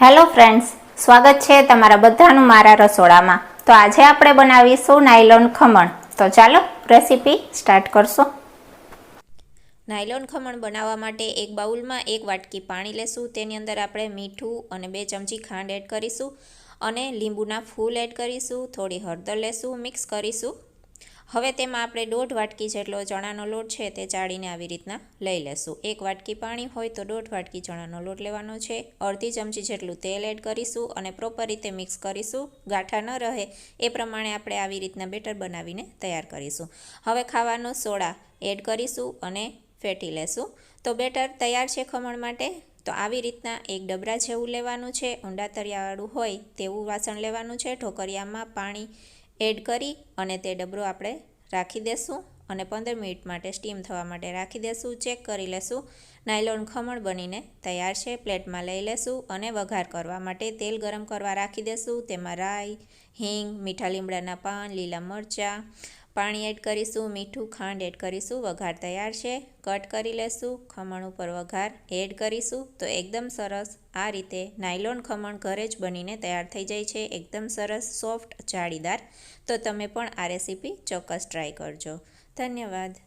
Hello friends, સ્વાગત છે તમારા બધાનું મારા રસોડામાં. તો આજે આપણે બનાવીશું નાયલોન ખમણ. તો ચાલો રેસીપી સ્ટાર્ટ કરશો. નાયલોન ખમણ બનાવવા માટે એક બાઉલમાં એક વાટકી પાણી લેશું. તેની અંદર આપણે મીઠું અને બે ચમચી ખાંડ એડ કરીશું અને લીંબુના ફૂલ એડ કરીશું. થોડી હળદર લેશું, મિક્સ કરીશું. હવે તેમાં આપણે દોઢ વાટકી જેટલો ચણાનો લોટ છે તે ચાળીને આવી રીતના લઈ લેશું. એક વાટકી પાણી હોય તો દોઢ વાટકી ચણાનો લોટ લેવાનો છે. અડધી ચમચી જેટલું તેલ એડ કરીશું અને પ્રોપર રીતે મિક્સ કરીશું. ગાંઠા ન રહે એ પ્રમાણે આપણે આવી રીતના બેટર બનાવીને તૈયાર કરીશું. હવે ખાવાનો સોડા એડ કરીશું અને ફેટી લેશું. તો બેટર તૈયાર છે ખમણ માટે? તો આવી રીતના એક ડબરા જેવું લેવાનું છે. ઊંડા તરિયાવાળું હોય તેવું વાસણ લેવાનું છે. ઢોકરિયામાં પાણી એડ કરી અને તે ડબરો આપણે રાખી દેશું અને પંદર મિનિટ માટે સ્ટીમ થવા માટે રાખી દેશું, ચેક કરી લેશું. નાયલોન ખમણ બનીને તૈયાર છે. પ્લેટમાં લઈ લેશું અને વઘાર કરવા માટે તેલ ગરમ કરવા રાખી દેશું. તેમાં રાઈ, હિંગ, મીઠા લીમડાના પાન, લીલા મરચાં પાણી એડ કરીશું, મીઠું ખાંડ એડ કરીશું, વઘાર તૈયાર છે. કટ કરી લેશું, ખમણ ઉપર વઘાર એડ કરીશું. તો એકદમ સરસ આ રીતે નાયલોન ખમણ ઘરે જ બનીને તૈયાર થઈ જાય છે. એકદમ સરસ, સોફ્ટ, જાળીદાર. તો તમે પણ આ રેસીપી ચોક્કસ ટ્રાય કરજો. ધન્યવાદ.